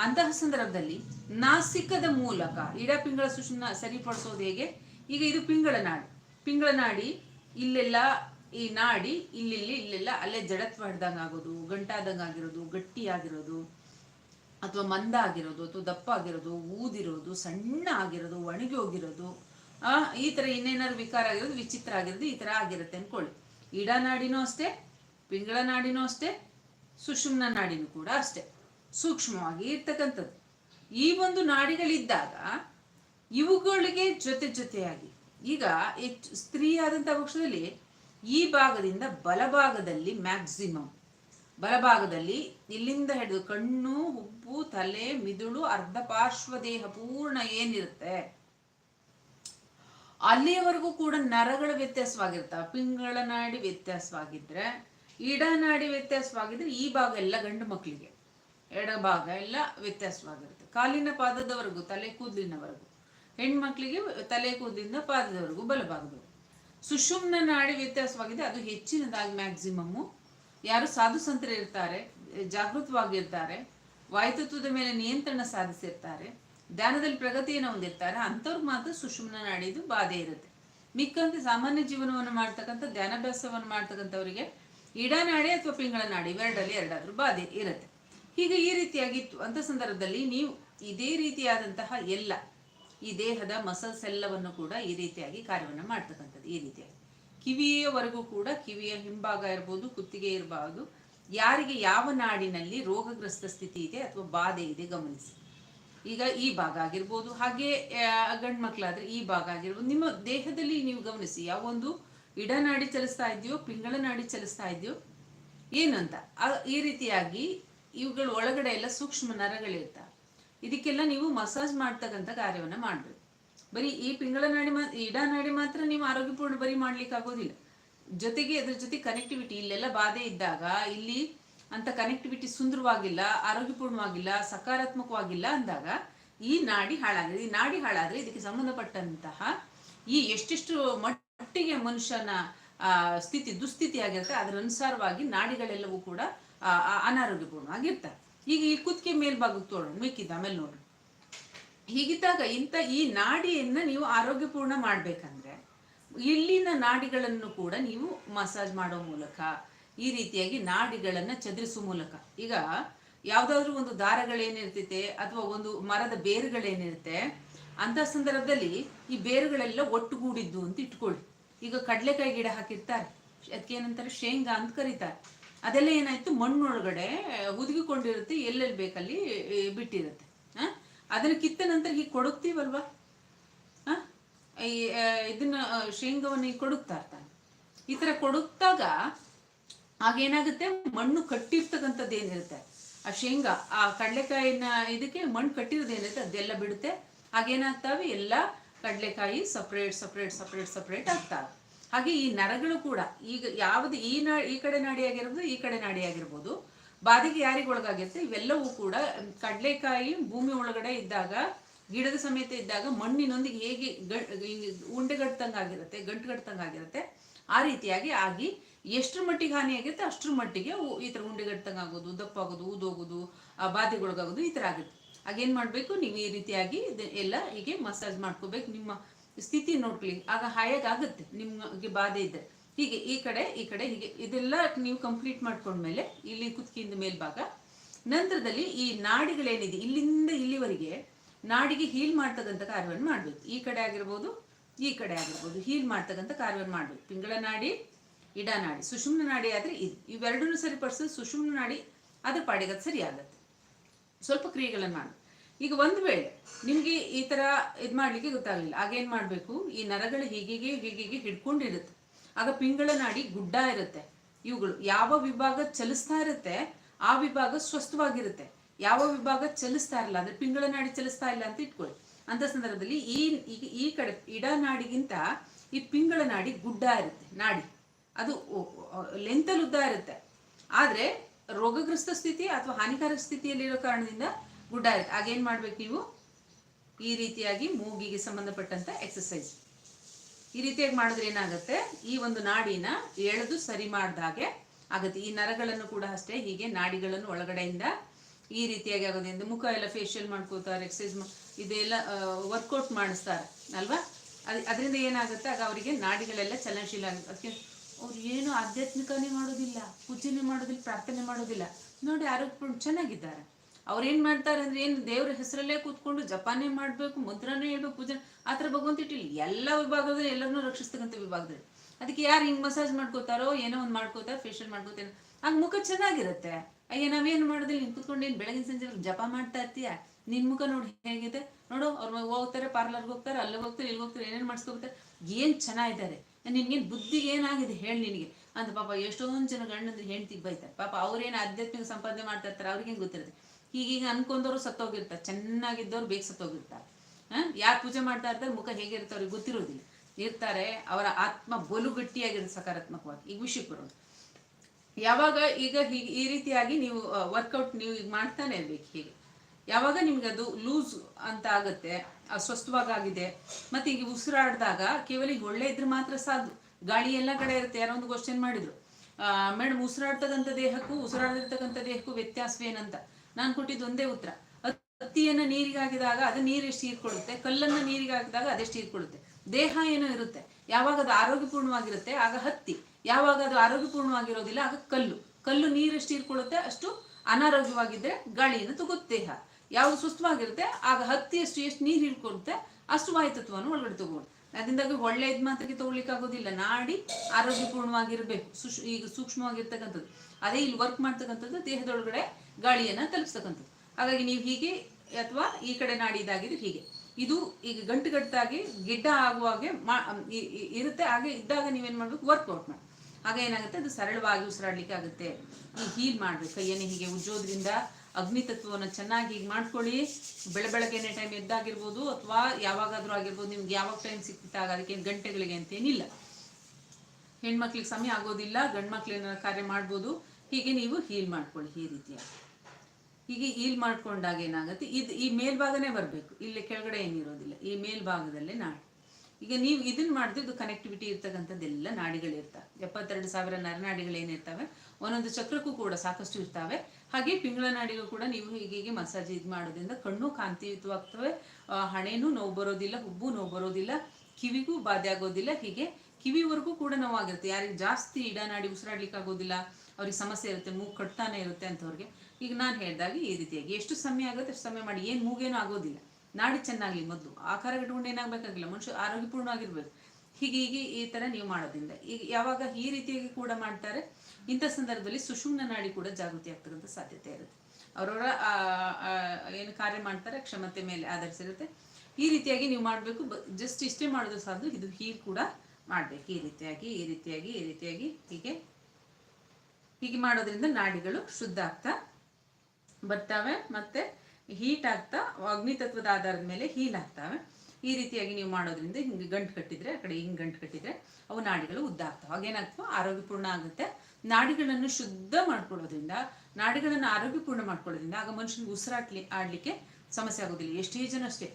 ಅಂತಹ ಸಂದರ್ಭದಲ್ಲಿ ನಾಸಿಕದ ಮೂಲಕ ಇಡ ಪಿಂಗಳ ಸುಷುಮ್ನ ಸರಿಪಡಿಸೋದು ಹೇಗೆ? ಈಗ ಇದು ಪಿಂಗಳ ನಾಡಿ. ಪಿಂಗಳ ನಾಡಿ ಇಲ್ಲೆಲ್ಲ ಈ ನಾಡಿ ಇಲ್ಲಿಲ್ಲಿ ಇಲ್ಲೆಲ್ಲ ಅಲ್ಲೇ ಜಡತ್ವ ಹಿಡ್ದಂಗೆ ಆಗೋದು ಗಂಟಾದಂಗೆ ಆಗಿರೋದು ಗಟ್ಟಿ ಆಗಿರೋದು ಅಥವಾ ಮಂದ ಆಗಿರೋದು ಅಥವಾ ದಪ್ಪ ಆಗಿರೋದು ಊದಿರೋದು, ಸಣ್ಣ ಆಗಿರೋದು, ಒಣಗಿ ಹೋಗಿರೋದು ಈ ತರ ಇನ್ನೇನಾದ್ರು ವಿಕಾರ ಆಗಿರೋದು ವಿಚಿತ್ರ ಆಗಿರೋದು ಈ ತರ ಆಗಿರುತ್ತೆ ಅಂದ್ಕೊಳ್ಳಿ ಇಡ ನಾಡಿನೂ ಅಷ್ಟೇ, ಪಿಂಗಳ ನಾಡಿನೂ ಅಷ್ಟೇ, ಸುಷುಮ್ನ ನಾಡಿನೂ ಕೂಡ ಅಷ್ಟೇ. ಸೂಕ್ಷ್ಮವಾಗಿ ಇರ್ತಕ್ಕಂಥದ್ದು. ಈ ಒಂದು ನಾಡಿಗಳಿದ್ದಾಗ ಇವುಗಳಿಗೆ ಜೊತೆ ಜೊತೆಯಾಗಿ ಈಗ ಹೆಚ್ಚು ಸ್ತ್ರೀ ಆದಂಥ ಪಕ್ಷದಲ್ಲಿ ಈ ಭಾಗದಿಂದ ಬಲಭಾಗದಲ್ಲಿ ಮ್ಯಾಕ್ಸಿಮಮ್. ಬಲಭಾಗದಲ್ಲಿ ಇಲ್ಲಿಂದ ಹಿಡಿದು ಕಣ್ಣು ಹುಬ್ಬು ತಲೆ, ಮಿದುಳು, ಅರ್ಧ ಪಾರ್ಶ್ವದೇಹ ಪೂರ್ಣ ಏನಿರುತ್ತೆ? ಅಲ್ಲಿಯವರೆಗೂ ಕೂಡ ನರಗಳು ವ್ಯತ್ಯಾಸವಾಗಿರ್ತವೆ ಪಿಂಗಳ ನಾಡಿ ವ್ಯತ್ಯಾಸವಾಗಿದ್ರೆ, ಇಡ ನಾಡಿ ವ್ಯತ್ಯಾಸವಾಗಿದ್ರೆ ಈ ಭಾಗ ಎಲ್ಲ ಗಂಡು ಮಕ್ಕಳಿಗೆ ಎಡಭಾಗ ಎಲ್ಲ ವ್ಯತ್ಯಾಸವಾಗಿರುತ್ತೆ. ಕಾಲಿನ ಪಾದದವರೆಗೂ, ತಲೆ ಕೂದಲಿನವರೆಗೂ. ಹೆಣ್ಮಕ್ಳಿಗೆ ತಲೆ ಕೂದಲಿಂದ ಪಾದದವರೆಗೂ ಬಲಭಾಗದವರೆಗೂ. ಸುಷುಮ್ನ ನಾಡಿ ವ್ಯತ್ಯಾಸವಾಗಿದೆ. ಅದು ಹೆಚ್ಚಿನದಾಗಿ ಮ್ಯಾಕ್ಸಿಮಮ್ಮು. ಯಾರು ಸಾಧು ಸಂತರಿರ್ತಾರೆ ಜಾಗೃತವಾಗಿರ್ತಾರೆ, ವಾಯುತತ್ವದ ಮೇಲೆ ನಿಯಂತ್ರಣ ಸಾಧಿಸಿರ್ತಾರೆ. ಧ್ಯಾನದಲ್ಲಿ ಪ್ರಗತಿಯನ್ನು ಹೊಂದಿರ್ತಾರೆ ಅಂಥವ್ರಿಗೆ ಮಾತ್ರ ಸುಷುಮ್ನ ನಾಡಿದ್ದು ಬಾಧೆ ಇರುತ್ತೆ. ಮಿಕ್ಕಂತೆ ಸಾಮಾನ್ಯ ಜೀವನವನ್ನು ಮಾಡ್ತಕ್ಕಂಥ, ಧ್ಯಾನಾಭ್ಯಾಸವನ್ನು ಮಾಡ್ತಕ್ಕಂಥವರಿಗೆ ಇಡನಾಡಿ ಅಥವಾ ಪಿಂಗಳ ನಾಡಿ ಇವೆರಡಲ್ಲಿ ಎರಡಾದ್ರೂ ಬಾಧೆ ಇರುತ್ತೆ. ಹೀಗೆ ಈ ರೀತಿಯಾಗಿತ್ತು. ಅಂತ ಸಂದರ್ಭದಲ್ಲಿ ನೀವು ಇದೇ ರೀತಿಯಾದಂತಹ ಎಲ್ಲ, ಈ ದೇಹದ ಮಸಲ್ಸ್ ಎಲ್ಲವನ್ನು ಕೂಡ ಈ ರೀತಿಯಾಗಿ ಕಾರ್ಯವನ್ನು ಮಾಡ್ತಕ್ಕಂಥದ್ದು, ಈ ರೀತಿಯಾಗಿ. ಕಿವಿಯವರೆಗೂ ಕೂಡ ಕಿವಿಯ ಹಿಂಭಾಗ ಇರ್ಬೋದು, ಕುತ್ತಿಗೆ ಇರಬಹುದು ಯಾರಿಗೆ ಯಾವ ನಾಡಿನಲ್ಲಿ ರೋಗಗ್ರಸ್ತ ಸ್ಥಿತಿ ಇದೆ ಅಥವಾ ಬಾಧೆ ಇದೆ ಗಮನಿಸಿ. ಈಗ ಈ ಭಾಗ ಆಗಿರ್ಬೋದು, ಹಾಗೆ ಗಂಡು ಮಕ್ಕಳಾದ್ರೆ ಈ ಭಾಗ ಆಗಿರ್ಬೋದು, ನಿಮ್ಮ ದೇಹದಲ್ಲಿ ನೀವು ಗಮನಿಸಿ ಯಾವೊಂದು ಇಡನಾಡಿ ಚಲಿಸ್ತಾ ಇದೆಯೋ, ಪಿಂಗಳ ನಾಡಿ ಚಲಿಸ್ತಾ ಇದೆಯೋ, ಏನಂತ? ಈ ರೀತಿಯಾಗಿ ಇವುಗಳ ಒಳಗಡೆ ಎಲ್ಲ ಸೂಕ್ಷ್ಮ ನರಗಳಿರ್ತಾವೆ ಇದಕ್ಕೆಲ್ಲ ನೀವು ಮಸಾಜ್ ಮಾಡ್ತಕ್ಕಂಥ ಕಾರ್ಯವನ್ನ ಮಾಡಬೇಕು. ಬರೀ ಈ ಪಿಂಗಳ ನಾಡಿ ಮಾ ಇಡ ನಾಡಿ ಮಾತ್ರ ನೀವು ಆರೋಗ್ಯಪೂರ್ಣ ಬರೀ ಮಾಡ್ಲಿಕ್ಕೆ ಆಗೋದಿಲ್ಲ ಜೊತೆಗೆ ಅದ್ರ ಜೊತೆ ಕನೆಕ್ಟಿವಿಟಿ ಇಲ್ಲೆಲ್ಲ ಬಾಧೆ ಇದ್ದಾಗ, ಇಲ್ಲಿ ಅಂತ ಕನೆಕ್ಟಿವಿಟಿ ಸುಂದರವಾಗಿಲ್ಲ, ಆರೋಗ್ಯಪೂರ್ಣವಾಗಿಲ್ಲ, ಸಕಾರಾತ್ಮಕವಾಗಿಲ್ಲ ಅಂದಾಗ ಈ ನಾಡಿ ಹಾಳಾಗಿದೆ. ಈ ನಾಡಿ ಹಾಳಾದ್ರೆ ಇದಕ್ಕೆ ಸಂಬಂಧಪಟ್ಟಂತಹ ಈ ಎಷ್ಟೆಷ್ಟು ಮಟ್ಟಿಗೆ ಮನುಷ್ಯನ ಸ್ಥಿತಿ ದುಸ್ಥಿತಿ ಆಗಿರುತ್ತೆ ಅದರ ಅನುಸಾರವಾಗಿ ನಾಡಿಗಳೆಲ್ಲವೂ ಕೂಡ ಅನಾರೋಗ್ಯಪೂರ್ಣವಾಗಿರ್ತವೆ ಈಗ ಈ ಕುತ್ತಿಗೆ ಮೇಲ್ಭಾಗಕ್ಕೆ ತೋಡೋಣ ಮಿಕ್ಕಿದ್ದ ಆಮೇಲೆ ನೋಡ್ರಿ ಹೀಗಿದ್ದಾಗ ಇಂಥ ಈ ನಾಡಿಯನ್ನ ನೀವು ಆರೋಗ್ಯಪೂರ್ಣ ಮಾಡ್ಬೇಕಂದ್ರೆ ಇಲ್ಲಿನ ನಾಡಿಗಳನ್ನು ಕೂಡ ನೀವು ಮಸಾಜ್ ಮಾಡೋ ಮೂಲಕ ಈ ರೀತಿಯಾಗಿ ನಾಡಿಗಳನ್ನ ಚದುರಿಸುವ ಮೂಲಕ. ಈಗ ಯಾವ್ದಾದ್ರು ಒಂದು ದಾರಗಳೇನಿರ್ತೈತೆ ಅಥವಾ ಒಂದು ಮರದ ಬೇರುಗಳೇನಿರುತ್ತೆ ಅಂತ ಸಂದರ್ಭದಲ್ಲಿ ಈ ಬೇರುಗಳೆಲ್ಲ ಒಟ್ಟುಗೂಡಿದ್ದು ಅಂತ ಇಟ್ಕೊಳ್ಳಿ. ಈಗ ಕಡಲೆಕಾಯಿ ಗಿಡ ಹಾಕಿರ್ತಾರೆ. ಅದಕ್ಕೆ ಏನಂತಾರೆ ಶೇಂಗಾ ಅಂತ ಕರೀತಾರೆ. ಅದೆಲ್ಲ ಏನಾಯ್ತು? ಮಣ್ಣೊಳಗಡೆ ಹುದುಗಿಕೊಂಡಿರುತ್ತೆ ಎಲ್ಲೆಲ್ಲಿ ಬೇಕಲ್ಲಿ ಬಿಟ್ಟಿರುತ್ತೆ. ಹಾ ಅದನ್ನ ಕಿತ್ತ ನಂತರ ಹೀಗೆ? ಈ ಆ, ಇದನ್ನ ಶೇಂಗಾವನ್ನು ಹೀಗೆ ಕೊಡುತ್ತಾ ಇರ್ತಾನೆ ಈ ತರ ಕೊಡುತ್ತಾಗ ಆಗೇನಾಗುತ್ತೆ? ಮಣ್ಣು ಕಟ್ಟಿರ್ತಕ್ಕಂಥದ್ದು ಏನಿರುತ್ತೆ? ಆ ಶೇಂಗಾ, ಆ ಕಡಲೆಕಾಯಿನ ಇದಕ್ಕೆ ಮಣ್ಣು ಕಟ್ಟಿರೋದೇನಿರುತ್ತೆ ಅದೆಲ್ಲ ಬಿಡುತ್ತೆ. ಹಾಗೇನಾಗ್ತಾವೆ ಎಲ್ಲ ಕಡಲೆಕಾಯಿ ಸಪ್ರೇಟ್ ಸಪ್ರೇಟ್ ಸಪ್ರೇಟ್ ಸಪ್ರೇಟ್ ಆಗ್ತಾವೆ. ಹಾಗೆ ಈ ನರಗಳು ಕೂಡ, ಈಗ ಯಾವುದು ಈ ನಾ, ಈ ಕಡೆ ನಾಡಿ ಆಗಿರ್ಬೋದು, ಈ ಕಡೆ ನಾಡಿ ಆಗಿರ್ಬೋದು, ಬಾಧೆಗೆ ಯಾರಿಗೆ ಒಳಗಾಗಿರುತ್ತೆ ಇವೆಲ್ಲವೂ ಕೂಡ ಕಡಲೆಕಾಯಿ ಭೂಮಿ ಒಳಗಡೆ ಇದ್ದಾಗ, ಗಿಡದ ಸಮೇತ ಇದ್ದಾಗ ಮಣ್ಣಿನೊಂದಿಗೆ ಹೇಗೆ ಗ- ಗಂಟು ಉಂಡೆಗಟ್ಟಂಗಾಗಿರುತ್ತೆ ಗಂಟುಗಟ್ಟಂಗಾಗಿರುತ್ತೆ ಆ ರೀತಿಯಾಗಿ ಆಗಿ ಎಷ್ಟರ ಮಟ್ಟಿಗೆ ಹಾನಿ ಆಗಿರುತ್ತೆ, ಅಷ್ಟರ ಮಟ್ಟಿಗೆ ಈ ಥರ ಉಂಡೆಗಟ್ಟಂಗೆ ಆಗೋದು ದಪ್ಪಾಗೋದು, ಊದೋಗೋದು, ಆ ಬಾಧೆಗೊಳಗಾಗೋದು ಈ ಥರ ಆಗುತ್ತೆ. ಆಗೇನು ಮಾಡಬೇಕು, ನೀವು ಈ ರೀತಿಯಾಗಿ ಇದು ಎಲ್ಲ ಹೀಗೆ ಮಸಾಜ್ ಮಾಡ್ಕೋಬೇಕು, ನಿಮ್ಮ ಸ್ಥಿತಿ ನೋಡ್ಕೊಳ್ಳಿ. ಆಗ ಆಗುತ್ತೆ, ನಿಮಗೆ ಬಾಧೆ ಇದ್ದರೆ ಹೀಗೆ ಈ ಕಡೆ ಈ ಕಡೆ ಹೀಗೆ ಇದೆಲ್ಲ ನೀವು ಕಂಪ್ಲೀಟ್ ಮಾಡ್ಕೊಂಡ್ಮೇಲೆ ಇಲ್ಲಿ ಕುತ್ತಿಗೆಯಿಂದ ಮೇಲ್ಭಾಗ, ನಂತರದಲ್ಲಿ ಈ ನಾಡಿಗಳೇನಿದೆ, ಇಲ್ಲಿಂದ ಇಲ್ಲಿವರೆಗೆ ನಾಡಿಗೆ ಹೀಲ್ ಮಾಡ್ತಕ್ಕಂಥ ಕಾರ್ಯವನ್ನು ಮಾಡಬೇಕು. ಈ ಕಡೆ ಆಗಿರ್ಬೋದು, ಈ ಕಡೆ ಆಗಿರ್ಬೋದು ಹೀಲ್ ಮಾಡ್ತಕ್ಕಂಥ ಕಾರ್ಯವನ್ನು ಮಾಡಬೇಕು. ಪಿಂಗಳ ನಾಡಿ ಇಡನಾಡಿ ಸುಷುಮ್ನ ನಾಡಿ ಆದರೆ ಇದು ಇವೆರಡನ್ನೂ ಸರಿಪಡಿಸಿದ್ರೆ ಸುಷುಮ್ನ ನಾಡಿ ಪಾಡಿಗೆ ಅದು ಸರಿ ಸ್ವಲ್ಪ ಕ್ರಿಯೆಗಳನ್ನು ಮಾಡಿ ಈಗ ಒಂದು ವೇಳೆ ನಿಮಗೆ ಈ ಥರ ಇದು ಮಾಡಲಿಕ್ಕೆ ಗೊತ್ತಾಗಲಿಲ್ಲ ಆಗೇನು ಮಾಡಬೇಕು? ಈ ನರಗಳು ಹೀಗೆ ಹೀಗೆ ಹಿಡ್ಕೊಂಡಿರುತ್ತೆ. ಆಗ ಪಿಂಗಳ ನಾಡಿ ಗುಡ್ಡ ಇರುತ್ತೆ. ಇವುಗಳು ಯಾವ ವಿಭಾಗ ಚಲಿಸ್ತಾ ಇರುತ್ತೆ, ಆ ವಿಭಾಗ ಸ್ವಸ್ಥವಾಗಿರುತ್ತೆ. ಯಾವ ವಿಭಾಗ ಚಲಿಸ್ತಾ ಇರಲ್ಲ, ಅಂದ್ರೆ ಪಿಂಗಳ ನಾಡಿ ಚಲಿಸ್ತಾ ಇಲ್ಲ ಅಂತ ಇಟ್ಕೊಳ್ಳಿ. ಅಂತ ಸಂದರ್ಭದಲ್ಲಿ ಈ- ಈ ಕಡೆ ಇಡ ನಾಡಿಗಿಂತ ಈ ಪಿಂಗಳ ನಾಡಿ ಗುಡ್ಡ ಇರುತ್ತೆ, ನಾಡಿ. ಅದು ಲೆಂತಲ್ಲಿ ಉದ್ದ ಇರುತ್ತೆ. ಆದರೆ ರೋಗಗ್ರಸ್ತ ಸ್ಥಿತಿ ಅಥವಾ ಹಾನಿಕಾರಕ ಸ್ಥಿತಿಯಲ್ಲಿರೋ ಕಾರಣದಿಂದ ಗುಡ್ಡ ಇರುತ್ತೆ. ಆಗೇನು ಮಾಡ್ಬೇಕು ನೀವು? ಈ ರೀತಿಯಾಗಿ ಮೂಗಿಗೆ ಸಂಬಂಧಪಟ್ಟಂತ ಎಕ್ಸಸೈಸ್ ಈ ರೀತಿಯಾಗಿ ಮಾಡಿದ್ರೆ ಏನಾಗುತ್ತೆ? ಈ ಒಂದು ನಾಡಿನ ಎಳೆದು ಸರಿ ಮಾಡಿದಾಗೆ ಆಗುತ್ತೆ. ಈ ನರಗಳನ್ನು ಕೂಡ ಅಷ್ಟೇ, ಹೀಗೆ ನಾಡಿಗಳನ್ನು ಒಳಗಡೆಯಿಂದ ಈ ರೀತಿಯಾಗಿ ಆಗೋದ್ರಿಂದ ಮುಖ ಎಲ್ಲ ಫೇಶಿಯಲ್ ಮಾಡ್ಕೋತಾರೆ ಎಕ್ಸಸೈಸ್ ಇದೆಲ್ಲ ವರ್ಕೌಟ್ ಮಾಡಿಸ್ತಾರೆ, ಅಲ್ವಾ? ಅದು, ಅದರಿಂದ ಏನಾಗುತ್ತೆ? ಆಗ ಅವರಿಗೆ ನಾಡಿಗಳೆಲ್ಲ ಚಲನಶೀಲ ಆಗುತ್ತೆ. ಅದಕ್ಕೆ ಅವ್ರು ಏನು ಆಧ್ಯಾತ್ಮಿಕನೇ ಮಾಡೋದಿಲ್ಲ, ಪೂಜೆನೇ ಮಾಡೋದಿಲ್ಲ, ಪ್ರಾರ್ಥನೆ ಮಾಡೋದಿಲ್ಲ. ನೋಡಿ ಆರೋಗ್ಯ ಚೆನ್ನಾಗಿದ್ದಾರೆ. ಅವ್ರು ಏನ್ ಮಾಡ್ತಾರೆ ಅಂದ್ರೆ ಏನು ದೇವ್ರ ಹೆಸರಲ್ಲೇ ಕೂತ್ಕೊಂಡು ಜಪಾನೇ ಮಾಡ್ಬೇಕು ಮುದ್ರಾನೇ ಹೇಳ್ಬೇಕು, ಪೂಜೆ. ಆ ಥರ ಭಗವಂತ ಇಟ್ಟಿಲ್ಲ. ಎಲ್ಲ ವಿಭಾಗದಲ್ಲಿ ಎಲ್ಲರನ್ನೂ ರಕ್ಷಿಸ್ತಕ್ಕಂಥ ವಿಭಾಗದಲ್ಲಿ. ಅದಕ್ಕೆ ಯಾರು ಹಿಂಗ್ ಮಸಾಜ್ ಮಾಡ್ಕೋತಾರೋ, ಏನೋ ಒಂದು ಮಾಡ್ಕೋತಾರೆ ಫೇಶಿಯಲ್ ಮಾಡ್ಕೋತೇನೆ. ಹಂಗೆ ಮುಖ ಚೆನ್ನಾಗಿರುತ್ತೆ. ಅಯ್ಯ, ನಾವೇನು ಮಾಡೋದಿಲ್ಲ. ನೀನು ಕೂತ್ಕೊಂಡು ಏನು ಬೆಳಗಿನ ಸಂಜೆ ಜಪ ಮಾಡ್ತಾ ಇರ್ತೀಯ? ನಿನ್ ಮುಖ ನೋಡಿ ಹೇಗಿದೆ. ನೋಡು, ಅವ್ರು ಹೋಗ್ತಾರೆ ಪಾರ್ಲರ್ಗೆ ಹೋಗ್ತಾರೆ, ಅಲ್ಲಿಗೆ ಹೋಗ್ತಾರೆ ಇಲ್ಲಿ ಹೋಗ್ತಾರೆ, ಏನೇನು ಮಾಡಿಸ್ಕೋತಾರೆ ಏನ್ ಚೆನ್ನಾಗಿದ್ದಾರೆ. ನಿನ್ಗೇನು ಬುದ್ಧಿ ಏನಾಗಿದೆ ಹೇಳಿ ನಿನಗೆ? ಅಂತ ಪಾಪ ಎಷ್ಟೊಂದು ಜನ ಗಂಡಂದ್ರೆ ಹೆಂಡ್ತಿಗೆ ಬೈತಾರೆ. ಪಾಪ ಅವ್ರೇನು ಆಧ್ಯಾತ್ಮಿಕ ಸಂಪಾದನೆ ಮಾಡ್ತಾ ಇರ್ತಾರೆ ಅವ್ರಿಗೇನು ಗೊತ್ತಿರುತ್ತೆ? ಹೀಗೀಗ ಅನ್ಕೊಂಡವ್ರು ಸತ್ತೋಗಿರ್ತಾರೆ, ಚೆನ್ನಾಗಿದ್ದವ್ರು ಬೇಗ ಸತ್ತೋಗಿರ್ತಾರೆ. ಯಾರು ಪೂಜೆ ಮಾಡ್ತಾ ಇರ್ತಾರೆ, ಮುಖ ಹೇಗಿರುತ್ತೆ ಅವ್ರಿಗೆ ಗೊತ್ತಿರೋದಿಲ್ಲ. ಇರ್ತಾರೆ, ಅವರ ಆತ್ಮ ಬಲು ಗಟ್ಟಿಯಾಗಿರುತ್ತೆ ಸಕಾರಾತ್ಮಕವಾಗಿ. ಈಗ ವಿಷಯ ಬರೋದು ಯಾವಾಗ ಈಗ ಹೀಗೆ ಈ ರೀತಿಯಾಗಿ ನೀವು ವರ್ಕೌಟ್ ನೀವು ಈಗ ಮಾಡ್ತಾನೆ ಇರ್ಬೇಕು ಹೀಗೆ. ಯಾವಾಗ ನಿಮ್ಗೆ ಅದು ಲೂಸ್ ಅಂತ ಆಗುತ್ತೆ ಅಸ್ವಸ್ಥವಾಗಿದೆ ಮತ್ತೆ ಈಗ ಉಸಿರಾಡಿದಾಗ ಕೇವಲ ಈಗ ಒಳ್ಳೆ ಇದ್ರೆ ಮಾತ್ರ ಸಾಧು ಗಾಳಿ ಎಲ್ಲ ಕಡೆ ಇರುತ್ತೆ, ಯಾರೋ ಒಂದು ಕ್ವಶನ್ ಮಾಡಿದ್ರು. ಮೇಡಮ್ ಉಸಿರಾಡ್ತಕ್ಕಂಥ ದೇಹಕ್ಕೂ ಉಸಿರಾಡದಿರ್ತಕ್ಕಂಥ ದೇಹಕ್ಕೂ ವ್ಯತ್ಯಾಸವೇನಂತ? ನಾನು ಕೊಟ್ಟಿದ್ದು ಒಂದೇ ಉತ್ತರ. ಹತ್ತಿಯನ್ನ ನೀರಿಗೆ ಹಾಕಿದಾಗ ಅದು ನೀರು ಎಷ್ಟು ಹೀರ್ಕೊಳ್ಳುತ್ತೆ, ಕಲ್ಲನ್ನ ನೀರಿಗೆ ಹಾಕಿದಾಗ ಅದೆಷ್ಟು ಹೀರ್ಕೊಳ್ಳುತ್ತೆ. ದೇಹ ಏನೋ ಇರುತ್ತೆ, ಯಾವಾಗ ಅದು ಆರೋಗ್ಯಪೂರ್ಣವಾಗಿರುತ್ತೆ, ಆಗ ಹತ್ತಿ. ಯಾವಾಗ ಅದು ಆರೋಗ್ಯಪೂರ್ಣವಾಗಿರೋದಿಲ್ಲ, ಆಗ ಕಲ್ಲು. ಕಲ್ಲು ನೀರೆಷ್ಟು ಹೀರ್ಕೊಳ್ಳುತ್ತೆ, ಅಷ್ಟು ಅನಾರೋಗ್ಯವಾಗಿದ್ದರೆ ಗಾಳಿಯನ್ನು ತುಗುತ್ತೆ ದೇಹ. ಯಾವುದು ಸುಸ್ಥವಾಗಿರುತ್ತೆ, ಆಗ ಹತ್ತಿ ಎಷ್ಟು ಎಷ್ಟು ನೀರು ಹಿಡ್ಕೊಳುತ್ತೆ ಅಷ್ಟು ವಾಯುತತ್ವವನ್ನು ಒಳಗಡೆ ತಗೊಂಡು ಅದರಿಂದಾಗಿ ಒಳ್ಳೆಯದು ಮಾತ್ರಕ್ಕೆ ತಗೊಳ್ಲಿಕ್ಕೆ ಆಗೋದಿಲ್ಲ ನಾಡಿ ಆರೋಗ್ಯಪೂರ್ಣವಾಗಿರಬೇಕು, ಸುಶ್, ಈಗ ಸೂಕ್ಷ್ಮವಾಗಿರ್ತಕ್ಕಂಥದ್ದು. ಅದೇ ಇಲ್ಲಿ ವರ್ಕ್ ಮಾಡ್ತಕ್ಕಂಥದ್ದು, ದೇಹದೊಳಗಡೆ ಗಾಳಿಯನ್ನ ತಲುಪಿಸ್ತಕ್ಕಂಥದ್ದು. ಹಾಗಾಗಿ ನೀವು ಹೀಗೆ ಅಥವಾ ಈ ಕಡೆ ನಾಡಿ ಇದಾಗಿದ್ರೆ ಹೀಗೆ. ಇದು ಈಗ ಗಂಟು ಗಟ್ಟಾಗಿ ಗಿಡ್ಡ ಆಗುವಾಗೆ ಮಾ ಇರುತ್ತೆ. ಹಾಗೆ ಇದ್ದಾಗ ನೀವೇನ್ ಮಾಡ್ಬೇಕು? ವರ್ಕೌಟ್ ಮಾಡಿ ಆಗ ಏನಾಗುತ್ತೆ? ಅದು ಸರಳವಾಗಿ ಉಸಿರಾಡ್ಲಿಕ್ಕೆ ಆಗುತ್ತೆ ಈ ಹೀಲ್ ಮಾಡ್ಬೇಕು ಕೈಯನ್ನು ಹೀಗೆ ಉಜ್ಜೋದ್ರಿಂದ ಅಗ್ನಿ ತತ್ವವನ್ನು ಚೆನ್ನಾಗಿ ಮಾಡ್ಕೊಳ್ಳಿ. ಬೆಳ ಬೆಳಗ್ಗೆನೆ ಟೈಮ್ ಎದ್ದಾಗಿರ್ಬೋದು ಅಥವಾ ಯಾವಾಗಾದ್ರೂ ಆಗಿರ್ಬೋದು, ನಿಮ್ಗೆ ಯಾವಾಗ ಟೈಮ್ ಸಿಕ್ಕಿದಾಗ ಅದಕ್ಕೆ ಗಂಟೆಗಳಿಗೆ ಅಂತೇನಿಲ್ಲ ಹೆಣ್ಮಕ್ಳಿಗೆ ಸಮಯ ಆಗೋದಿಲ್ಲ, ಗಂಡು ಮಕ್ಳೇನ ಕಾರ್ಯ ಮಾಡ್ಬೋದು. ಹೀಗೆ ನೀವು ಹೀಲ್ ಮಾಡ್ಕೊಳ್ಳಿ ಈ ರೀತಿಯಾಗಿ. ಹೀಗೆ ಹೀಲ್ ಮಾಡ್ಕೊಂಡಾಗ ಏನಾಗುತ್ತೆ? ಇದು ಈ ಮೇಲ್ಭಾಗನೇ ಬರಬೇಕು. ಇಲ್ಲಿ ಕೆಳಗಡೆ ಏನಿರೋದಿಲ್ಲ. ಈ ಮೇಲ್ಭಾಗದಲ್ಲೇ ನಾಡಿ. ಈಗ ನೀವು ಇದನ್ನ ಮಾಡಿದ್ರೆ ಇದು ಕನೆಕ್ಟಿವಿಟಿ ಇರ್ತಕ್ಕಂಥದ್ದೆಲ್ಲ ನಾಡಿಗಳಿರ್ತವೆ. ಎಪ್ಪತ್ತೆರಡು ಸಾವಿರ ನರನಾಡಿಗಳು ಏನಿರ್ತವೆ ಒಂದೊಂದು ಚಕ್ರಕ್ಕೂ ಕೂಡ ಸಾಕಷ್ಟು ಇರ್ತವೆ. ಹಾಗೆ ಪಿಂಗಳ ನಾಡಿಗೂ ಕೂಡ ನೀವು ಹೀಗೆ ಹೀಗೆ ಮಸಾಜ್ ಇದು ಮಾಡೋದ್ರಿಂದ ಕಣ್ಣು ಕಾಂತಿಯುತವಾಗ್ತವೆ. ಹಣೆನೂ ನೋವು ಬರೋದಿಲ್ಲ, ಹುಬ್ಬು ನೋವು ಬರೋದಿಲ್ಲ, ಕಿವಿಗೂ ಬಾಧೆ ಆಗೋದಿಲ್ಲ, ಹೀಗೆ ಕಿವಿವರೆಗೂ ಕೂಡ ನೋವಾಗಿರುತ್ತೆ ಯಾರಿಗೆ ಜಾಸ್ತಿ ಇಡನಾಡಿ ಉಸಿರಾಡ್ಲಿಕ್ಕೆ ಆಗೋದಿಲ್ಲ, ಅವ್ರಿಗೆ ಸಮಸ್ಯೆ ಇರುತ್ತೆ, ಮೂಗು ಕಟ್ತಾನೆ ಇರುತ್ತೆ ಅಂತವ್ರಿಗೆ ಈಗ ನಾನು ಹೇಳಿದಾಗ ಈ ರೀತಿಯಾಗಿ, ಎಷ್ಟು ಸಮಯ ಆಗುತ್ತೆ ಅಷ್ಟು ಸಮಯ ಮಾಡಿ, ಏನು ಮೂಗೇನೂ ಆಗೋದಿಲ್ಲ. ನಾಡಿ ಚೆನ್ನಾಗಲಿ ಮೊದಲು, ಆಕಾರ ಇಟ್ಕೊಂಡು ಏನಾಗಬೇಕಾಗಿಲ್ಲ, ಮನುಷ್ಯ ಆರೋಗ್ಯಪೂರ್ಣವಾಗಿರ್ಬೇಕು. ಹೀಗೆ ಹೀಗೆ ಈ ಥರ ನೀವು ಮಾಡೋದ್ರಿಂದ. ಈಗ ಯಾವಾಗ ಈ ರೀತಿಯಾಗಿ ಕೂಡ ಮಾಡ್ತಾರೆ ಇಂಥ ಸಂದರ್ಭದಲ್ಲಿ ಸುಷುಮ್ನ ನಾಡಿ ಕೂಡ ಜಾಗೃತಿ ಆಗ್ತಕ್ಕಂಥ ಸಾಧ್ಯತೆ ಇರುತ್ತೆ. ಅವರವರ ಏನು ಕಾರ್ಯ ಮಾಡ್ತಾರೆ, ಕ್ಷಮತೆ ಮೇಲೆ ಆಧರಿಸಿರುತ್ತೆ. ಈ ರೀತಿಯಾಗಿ ನೀವು ಮಾಡಬೇಕು ಜಸ್ಟ್ ಇಷ್ಟೇ ಮಾಡೋದು ಸಾಧ್ಯ ಇದು ಹೀಲ್ ಕೂಡ ಮಾಡಬೇಕು. ಈ ರೀತಿಯಾಗಿ ಈ ರೀತಿಯಾಗಿ ಈ ರೀತಿಯಾಗಿ ಹೀಗೆ ಹೀಗೆ ಮಾಡೋದ್ರಿಂದ ನಾಡಿಗಳು ಶುದ್ಧ ಆಗ್ತಾ ಬರ್ತವೆ ಮತ್ತೆ ಹೀಟ್ ಆಗ್ತಾ, ಅಗ್ನಿ ತತ್ವದ ಆಧಾರದ ಮೇಲೆ ಹೀಲ್ ಆಗ್ತವೆ. ಈ ರೀತಿಯಾಗಿ ನೀವು ಮಾಡೋದ್ರಿಂದ ಹಿಂಗೆ ಗಂಟು ಕಟ್ಟಿದ್ರೆ, ಆ ಕಡೆ ಹಿಂಗೆ ಗಂಟು ಕಟ್ಟಿದ್ರೆ ಅವು ನಾಡಿಗಳು ಉದ್ದ ಆಗ್ತವೆ. ಅವಾಗೇನಾಗ್ತವೆ ಆರೋಗ್ಯಪೂರ್ಣ ಆಗುತ್ತೆ. ನಾಡಿಗಳನ್ನು ಶುದ್ಧ ಮಾಡ್ಕೊಳ್ಳೋದ್ರಿಂದ, ನಾಡಿಗಳನ್ನು ಆರೋಗ್ಯಪೂರ್ಣ ಮಾಡ್ಕೊಳ್ಳೋದ್ರಿಂದ ಆಗ ಮನುಷ್ಯನಿಗೆ ಉಸಿರಾಟ್ಲಿ, ಆಡ್ಲಿಕ್ಕೆ ಸಮಸ್ಯೆ ಆಗೋದಿಲ್ಲ. ಎಷ್ಟೇ ಜನ ಅಷ್ಟೇ.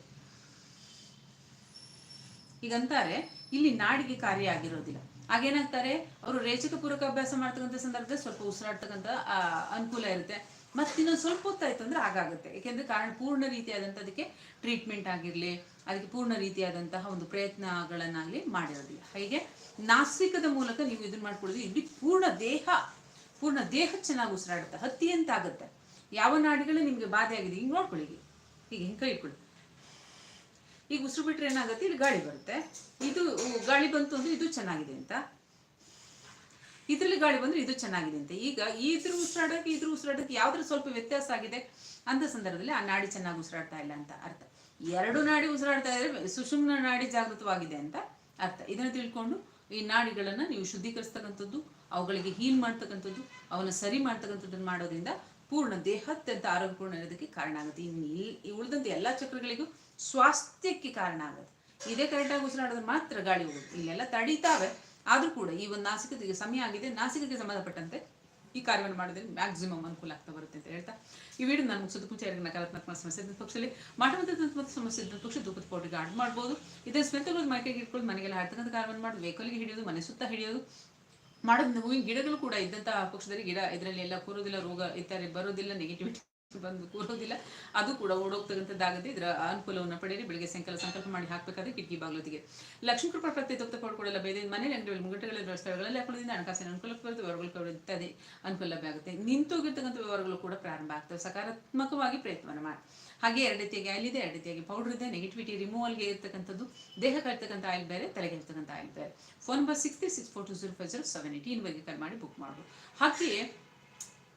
ಈಗಂತಾರೆ, ಇಲ್ಲಿ ನಾಡಿಗೆ ಕಾರ್ಯ ಆಗಿರೋದಿಲ್ಲ. ಆಗೇನಾಗ್ತಾರೆ ಅವರು ರೇಚಕ ಪೂರಕ ಅಭ್ಯಾಸ ಮಾಡ್ತಕ್ಕಂಥ ಸಂದರ್ಭದಲ್ಲಿ ಸ್ವಲ್ಪ ಉಸಿರಾಡ್ತಕ್ಕಂಥ ಅನುಕೂಲ ಇರುತ್ತೆ. ಮತ್ತೆ ಇನ್ನೊಂದು ಸ್ವಲ್ಪ ಹೊತ್ತಾಯ್ತು ಅಂದ್ರೆ ಆಗಾಗುತ್ತೆ. ಯಾಕೆಂದ್ರೆ ಕಾರಣ ಪೂರ್ಣ ರೀತಿಯಾದಂಥ ಅದಕ್ಕೆ ಟ್ರೀಟ್ಮೆಂಟ್ ಆಗಿರಲಿ, ಅದಕ್ಕೆ ಪೂರ್ಣ ರೀತಿಯಾದಂತಹ ಒಂದು ಪ್ರಯತ್ನಗಳನ್ನಾಗಲಿ ಮಾಡಿರೋದಿಲ್ಲ. ಹೀಗೆ ನಾಸಿಕದ ಮೂಲಕ ನೀವು ಇದನ್ನ ಮಾಡ್ಕೊಳ್ಳೋದು ಇಲ್ಲಿ ಪೂರ್ಣ ದೇಹ ಪೂರ್ಣ ದೇಹ ಚೆನ್ನಾಗಿ ಉಸಿರಾಡುತ್ತೆ. ಹತ್ತಿ ಅಂತ ಆಗುತ್ತೆ ಯಾವ ನಾಡಿಗಳು ನಿಮಗೆ ಬಾಧೆ ಆಗಿದೆ ಹಿಂಗೆ ನೋಡ್ಕೊಳ್ಳಿ ಹೀಗೆ ಹಿಂಗೆ ಕೈ ಇಟ್ಕೊಳ್ಳಿ. ಈಗ ಉಸಿರು ಬಿಟ್ರೆ ಏನಾಗುತ್ತೆ? ಇಲ್ಲಿ ಗಾಳಿ ಬರುತ್ತೆ. ಇದು, ಗಾಳಿ ಬಂತು ಅಂದ್ರೆ ಇದು ಚೆನ್ನಾಗಿದೆ ಅಂತ. ಇದ್ರಲ್ಲಿ ಗಾಳಿ ಬಂದ್ರೆ ಇದು ಚೆನ್ನಾಗಿದೆ ಅಂತ. ಈಗ ಇದ್ರ ಉಸಿರಾಡಕ್ಕೆ ಇದ್ರ ಉಸಿರಾಡಕ್ಕೆ ಯಾವ್ದ್ರ ಸ್ವಲ್ಪ ವ್ಯತ್ಯಾಸ ಆಗಿದೆ? ಅಂತ ಸಂದರ್ಭದಲ್ಲಿ ಆ ನಾಡಿ ಚೆನ್ನಾಗಿ ಉಸಿರಾಡ್ತಾ ಇಲ್ಲ ಅಂತ ಅರ್ಥ. ಎರಡು ನಾಡಿ ಉಸಿರಾಡ್ತಾ ಇದ್ರೆ ಸುಷುಮ್ನ ನಾಡಿ ಜಾಗೃತವಾಗಿದೆ ಅಂತ ಅರ್ಥ. ಇದನ್ನ ತಿಳ್ಕೊಂಡು ಈ ನಾಡಿಗಳನ್ನ ನೀವು ಶುದ್ಧೀಕರಿಸ್ತಕ್ಕಂಥದ್ದು, ಅವುಗಳಿಗೆ ಹೀಲ್ ಮಾಡ್ತಕ್ಕಂಥದ್ದು, ಅವನ್ನ ಸರಿ ಮಾಡ್ತಕ್ಕಂಥದ್ದನ್ನ ಮಾಡೋದ್ರಿಂದ ಪೂರ್ಣ ದೇಹತ್ಯಂತ ಆರೋಗ್ಯಪೂರ್ಣ ಇರೋದಕ್ಕೆ ಕಾರಣ ಆಗುತ್ತೆ. ಇನ್ನು ಈ ಉಳಿದಂತ ಎಲ್ಲ ಚಕ್ರಗಳಿಗೂ ಸ್ವಾಸ್ಥ್ಯಕ್ಕೆ ಕಾರಣ ಆಗುತ್ತೆ. ಇದೇ ಕರೆಕ್ಟಾಗಿ ಉಸಿರಾಡಿದ್ರೆ ಮಾತ್ರ ಗಾಳಿ ಹೋಗೋದು ಇಲ್ಲೆಲ್ಲ ತಡೀತಾವೆ. ಆದ್ರೂ ಕೂಡ ಈ ಒಂದು ನಾಸಿಕತೆಗೆ ಸಮಯ ಆಗಿದೆ. ನಾಸಿಕಕ್ಕೆ ಸಂಬಂಧಪಟ್ಟಂತೆ ಈ ಕಾರ್ಯವನ್ನು ಮಾಡೋದ್ರಿಂದ ಮ್ಯಾಕ್ಸಿಮಮ್ ಅನುಕೂಲ ಆಗ್ತಾ ಬರುತ್ತೆ ಅಂತ ಹೇಳ್ತಾ ಈ ವಿಡಿಯೋ ನಾನು ಮುಗಿಸೋದು ಮುಂಚೆ ಯಾರಿಗೆ ನಕಾರಾತ್ಮಕ ಸಮಸ್ಯೆ ಪಕ್ಷದಲ್ಲಿ ಮಾಟಮಂತ ಸಮಸ್ಯೆ ಇದ್ದ ಪಕ್ಷ ಧೂಪದ ಪೌಡ್ರಿಗೆ ಆಡ್ ಮಾಡ್ಬೋದು. ಇದನ್ನು ಸ್ಮೆಂತಗಳು ಮೈಕೈಗೆ ಇಟ್ಕೊಂಡು ಮನೆಗೆಲ್ಲ ಹಾಡ್ತಕ್ಕಂಥ ಕಾರ್ಯವನ್ನು ಮಾಡೋದು ವೆಹಿಕಲ್ಗೆ ಹಿಡಿಯೋದು, ಮನೆ ಸುತ್ತ ಹಿಡಿಯೋದು ಮಾಡೋದು ಹೂವಿನ ಗಿಡಗಳು ಕೂಡ ಇದ್ದಂತಹ ಪಕ್ಷದಲ್ಲಿ ಗಿಡ, ಇದರಲ್ಲಿ ಎಲ್ಲ ಕೂರೋದಿಲ್ಲ, ರೋಗ ಇತ್ತಾರೆ ಬರೋದಿಲ್ಲ ನೆಗೆಟಿವಿಟಿ ಬಂದು ಕೂರೋದಿಲ್ಲ. ಅದು ಕೂಡ ಓಡೋಗ್ತಕ್ಕಂಥದ್ದಾಗುತ್ತೆ. ಇದರ ಅನುಕೂಲವನ್ನು ಪಡೆಯಿರಿ ಬೆಳಿಗ್ಗೆ ಸಾಯಂಕಾಲ ಸಂಕಲ್ಪ ಮಾಡಿ ಹಾಕಬೇಕಾದ್ರೆ ಕಿಟಕಿ ಬಾಗಿಲೊತ್ತಿಗೆ. ಲಕ್ಷ್ಮೀ ಕೃಪಾ ಪ್ರತ್ಯೇಕ ಪಡ್ಕೊಳ್ಳಲ್ಲ ಬೇರೆ ಮನೆ ಅಂಗಡಿಗಳು ಮುಂಗಟ್ಟುಗಳಲ್ಲಿ ಸ್ಥಳಗಳಲ್ಲಿ ಹಾಕೊಳ್ಳೋದ್ರಿಂದ ಹಣಕಾಸಿನ ಅನುಕೂಲ ಬರುತ್ತೆ. ವ್ಯವಹಾರಗಳು ಇತ್ಯಾದಿ ಅನುಕೂಲ ಲಭ್ಯ ಆಗುತ್ತೆ. ನಿಂತೋಗಿರ್ತಕ್ಕಂಥ ವ್ಯವಹಾರಗಳು ಕೂಡ ಪ್ರಾರಂಭ ಆಗ್ತವೆ. ಸಕಾರಾತ್ಮಕವಾಗಿ ಪ್ರಯತ್ನವನ್ನು ಮಾಡಿ. ಹಾಗೆ ಎರಡು ರೀತಿಯಾಗಿ ಆಯಿಲ್ ಇದೆ, ಎರಡು ರೀತಿಯಾಗಿ ಪೌಡರ್ ಇದೆ. ನೆಗೆಟಿವಿಟಿ ರಿಮೂವಲ್ಗೆ ಇರ್ತಕ್ಕಂಥದ್ದು. ದೇಹಕ್ಕೆ ಇರ್ತಕ್ಕಂಥ ಆಯಿಲ್ ಬೇರೆ, ತಲೆಗೆ ಇರ್ತಕ್ಕಂಥ ಆಯಿಲ್ ಬೇರೆ. Phone number six three six four two zero five zero seven eighty ಬಗ್ಗೆ ಕಾಲ್ ಮಾಡಿ ಬುಕ್ ಮಾಡ್ಬೋದು. ಹಾಗೆಯೇ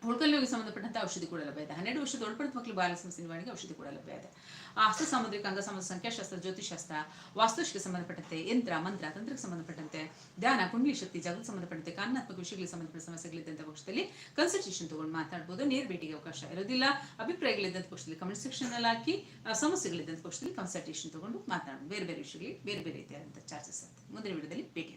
ಉಳ್ಕಲ್ಲಿಗೆ ಸಂಬಂಧಪಟ್ಟಂತೆ ಔಷಧಿ ಕೂಡ ಲಭ್ಯ ಇದೆ. ಹನ್ನೆರಡು ವರ್ಷದ ಒಳಪಡಿದ ಮಕ್ಕಳು ಬಾಲ ಸಮಸ್ಯೆ ನಿವಾರಣೆಗೆ ಔಷಧಿ ಕೂಡ ಲಭ್ಯ ಇದೆ. ಆ ಸಾಮುದ್ರಿಕ ಅಂಗ ಸಂಬಂಧ ಸಂಖ್ಯಾಶಾಸ್ತ್ರ ಜ್ಯೋತಿಷಾಸ್ತ್ರ ವಾಸ್ತುಶಿಗೆ ಸಂಬಂಧಪಟ್ಟಂತೆ ಯಂತ್ರ ಮಂತ್ರ ತಂತ್ರಕ್ಕೆ ಸಂಬಂಧಪಟ್ಟಂತೆ ಧ್ಯಾನ ಕುಂಡಲಿ ಶಕ್ತಿ ಜಾಗೃತಿ ಸಂಬಂಧಪಟ್ಟಂತೆ ಕಾನೂನಾತ್ಮಕ ವಿಷಯಗಳಿಗೆ ಸಂಬಂಧಪಟ್ಟ ಸಮಸ್ಯೆಗಳಿದ್ದಂಥ ಪಕ್ಷದಲ್ಲಿ ಕನ್ಸಲ್ಟೇಷನ್ ತಗೊಂಡು ಮಾತಾಡ್ಬೋದು. ನೇರ ಭೇಟಿಗೆ ಅವಕಾಶ ಇರೋದಿಲ್ಲ ಅಭಿಪ್ರಾಯಗಳಿದ್ದಂಥ ಪಕ್ಷದಲ್ಲಿ ಕಮೆಂಟ್ ಸೆಕ್ಷನ್ ಅಲ್ಲಿ ಹಾಕಿ ಆ, ಸಮಸ್ಯೆಗಳಿದ್ದಂಥ ಪಕ್ಷದಲ್ಲಿ ಕನ್ಸಲ್ಟೇಷನ್ ತಗೊಂಡು ಮಾತಾಡೋದು ಬೇರೆ ಬೇರೆ ವಿಷಯಗಳಿಗೆ ಬೇರೆ ಬೇರೆ ರೀತಿಯಾದಂಥ ಚಾರ್ಜಸ್ ಇರುತ್ತೆ. ಮುಂದಿನ ವಿಡಿಯೋದಲ್ಲಿ ಭೇಟಿ